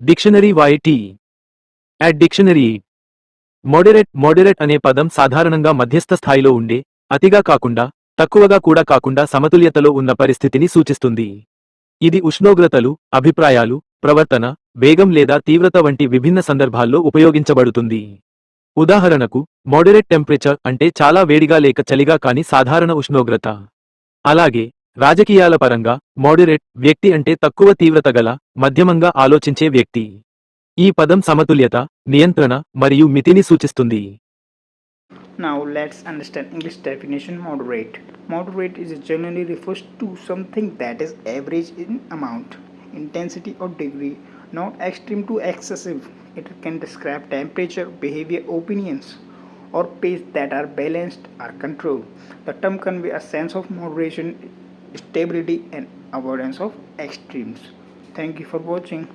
Dictionary వైటి at dictionary. Moderate moderate అనే పదం సాధారణంగా మధ్యస్థ స్థాయిలో ఉండే అతిగా కాకుండా తక్కువగా కూడా కాకుండా సమతుల్యతలో ఉన్న పరిస్థితిని సూచిస్తుంది. ఇది ఉష్ణోగ్రతలు అభిప్రాయాలు ప్రవర్తన వేగం లేదా తీవ్రత వంటి విభిన్న సందర్భాల్లో ఉపయోగించబడుతుంది. ఉదాహరణకు మోడరేట్ టెంపరేచర్ అంటే చాలా వేడిగా లేక చలిగా కాని సాధారణ ఉష్ణోగ్రత. అలాగే రాజకీయాల పరంగా మోడరేట్ వ్యక్తి అంటే తక్కువ తీవ్రత గల మధ్యమంగా ఆలోచించే వ్యక్తి ఈ పదం సమతుల్యత నియంత్రణ మరియు మితిని సూచిస్తుంది Now let's understand English definition moderate. Moderate is generally refers to something that is average in amount, intensity or degree, not extreme to excessive. It can describe temperature, behavior, opinions or pace that are balanced or controlled. The term conveys a sense of moderation, stability and avoidance of extremes. Thank you for watching.